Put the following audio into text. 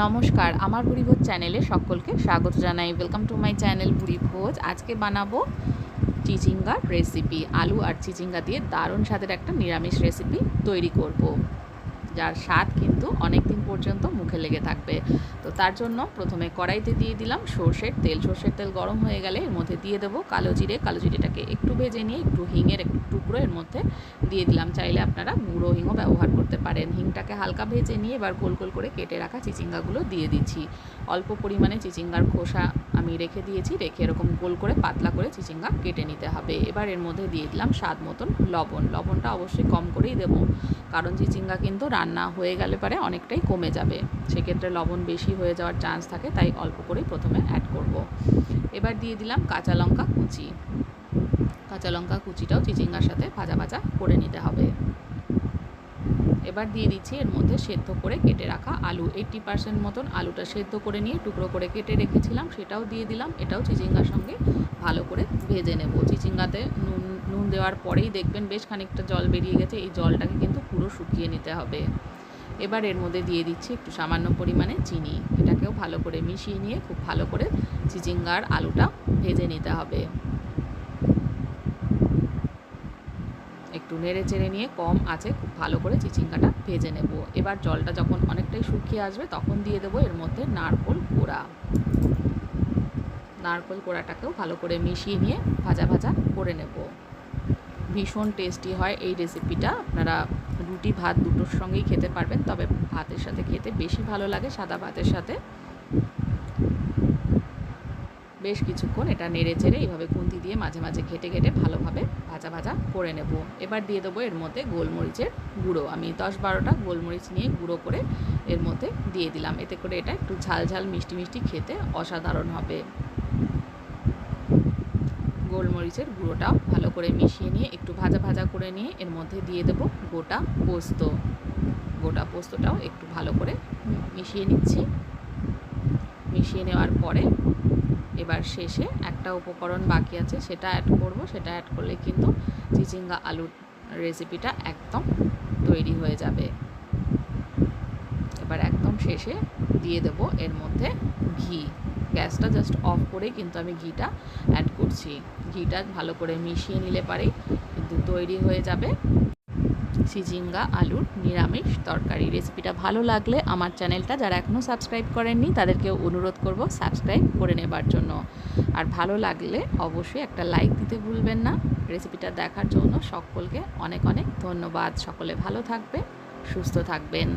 নমস্কার, আমার ভোজ চ্যানেলে সকলকে স্বাগত জানাই welcome to my channel Buribhoj আজকে বানাবো চিচিঙ্গার রেসিপি আলু আর চিচিঙ্গা দিয়ে দারুণ স্বাদের একটা নিরামিষ রেসিপি তৈরি করব। যার স্বাদ কিন্তু অনেক দিন পর্যন্ত মুখে লেগে থাকবে। তো তার জন্য প্রথমে কড়াইতে দিয়ে দিলাম সর্ষের তেল। সর্ষের তেল গরম হয়ে গেলে এর মধ্যে দিয়ে দেবো কালো জিরে। কালো জিরেটাকে একটু ভেজে নিয়ে একটু হিঙের একটু টুকরো এর মধ্যে দিয়ে দিলাম। চাইলে আপনারা গুঁড়ো হিংও ব্যবহার করতে পারেন। হিংটাকে হালকা ভেজে নিয়ে এবার গোল গোল করে কেটে রাখা চিচিঙ্গাগুলো দিয়ে দিচ্ছি। অল্প পরিমাণে চিচিঙ্গার খোসা আমি রেখে দিয়েছি। রেখে এরকম গোল করে পাতলা করে চিচিঙ্গা কেটে নিতে হবে। এবার এর মধ্যে দিয়ে দিলাম স্বাদ মতন লবণ। লবণটা অবশ্যই কম করেই দেবো। কারণ চিচিঙ্গা কিন্তু রান্না হয়ে গেলে পরে অনেকটাই কমে যাবে। সেক্ষেত্রে লবণ বেশি হয়ে যাওয়ার চান্স থাকে, তাই অল্প করেই প্রথমে অ্যাড করব। এবার দিয়ে দিলাম কাঁচা লঙ্কা কুচি। কাঁচা লঙ্কা কুচিটাও চিচিঙ্গার সাথে ভাজা ভাজা করে নিতে হবে। এবার দিয়ে দিচ্ছি এর মধ্যে সেদ্ধ করে কেটে রাখা আলু। এইট্টি পার্সেন্ট মতন আলুটা সেদ্ধ করে নিয়ে টুকরো করে কেটে রেখেছিলাম, সেটাও দিয়ে দিলাম। এটাও চিচিঙ্গার সঙ্গে ভালো করে ভেজে নেব। চিচিঙ্গাতে নুন নুন দেওয়ার পরেই দেখবেন বেশ খানিকটা জল বেরিয়ে গেছে। এই জলটাকে কিন্তু পুরো শুকিয়ে নিতে হবে। এবার এর মধ্যে দিয়ে দিচ্ছি একটু সামান্য পরিমাণে চিনি। এটাকেও ভালো করে মিশিয়ে নিয়ে খুব ভালো করে চিচিঙ্গার আলুটা ভেজে নিতে হবে। একটু নেড়ে চেড়ে নিয়ে কম আছে, খুব ভালো করে চিচিঙ্গাটা ভেজে নেব। এবার জলটা যখন অনেকটাই শুকিয়ে আসবে, তখন দিয়ে দেবো এর মধ্যে নারকোল কোড়া। নারকোল কোড়াটাকেও ভালো করে মিশিয়ে নিয়ে ভাজা ভাজা করে নেব। ভীষণ টেস্টি হয় এই রেসিপিটা আপনারা রুটি, ভাত দুটোর সঙ্গেই খেতে পারবেন। তবে ভাতের সাথে খেতে বেশি ভালো লাগে সাদা ভাতের সাথে। বেশ কিছুক্ষণ এটা নেড়ে চেড়ে এইভাবে খুন্তি দিয়ে মাঝে মাঝে ঘেটে ঘেটে ভালোভাবে ভাজা ভাজা করে নেব। এবার দিয়ে দেবো এর মধ্যে গোলমরিচের গুঁড়ো। আমি দশ বারোটা গোলমরিচ নিয়ে গুঁড়ো করে এর মধ্যে দিয়ে দিলাম। এতে করে এটা একটু ঝাল ঝাল মিষ্টি মিষ্টি খেতে অসাধারণ হবে। গোলমরিচের গুঁড়োটাও ভালো করে মিশিয়ে নিয়ে একটু ভাজা ভাজা করে নিয়ে এর মধ্যে দিয়ে দেবো গোটা পোস্ত। গোটা পোস্তটাও একটু ভালো করে মিশিয়ে নিচ্ছি। মিশিয়ে নেওয়ার পরে এবার শেষে একটা উপকরণ বাকি আছে, সেটা অ্যাড করব। সেটা অ্যাড করলে কিন্তু চিচিঙ্গা আলুর রেসিপিটা একদম তৈরি হয়ে যাবে। এবার একদম শেষে দিয়ে দেব এর মধ্যে ঘি। গ্যাসটা জাস্ট অফ করে কিন্তু আমি ঘিটা অ্যাড করছি। ঘিটা ভালো করে মিশিয়ে নিলে পারেই কিন্তু তৈরি হয়ে যাবে চিচিঙ্গা আলুর নিরামিষ তরকারি। রেসিপিটা ভালো লাগলে আমার চ্যানেলটা যারা এখনও সাবস্ক্রাইব করেননি, তাদেরকেও অনুরোধ করব সাবস্ক্রাইব করে নেবার জন্য। আর ভালো লাগলে অবশ্যই একটা লাইক দিতে ভুলবেন না। রেসিপিটা দেখার জন্য সকলকে অনেক অনেক ধন্যবাদ। সকলে ভালো থাকবে, সুস্থ থাকবেন।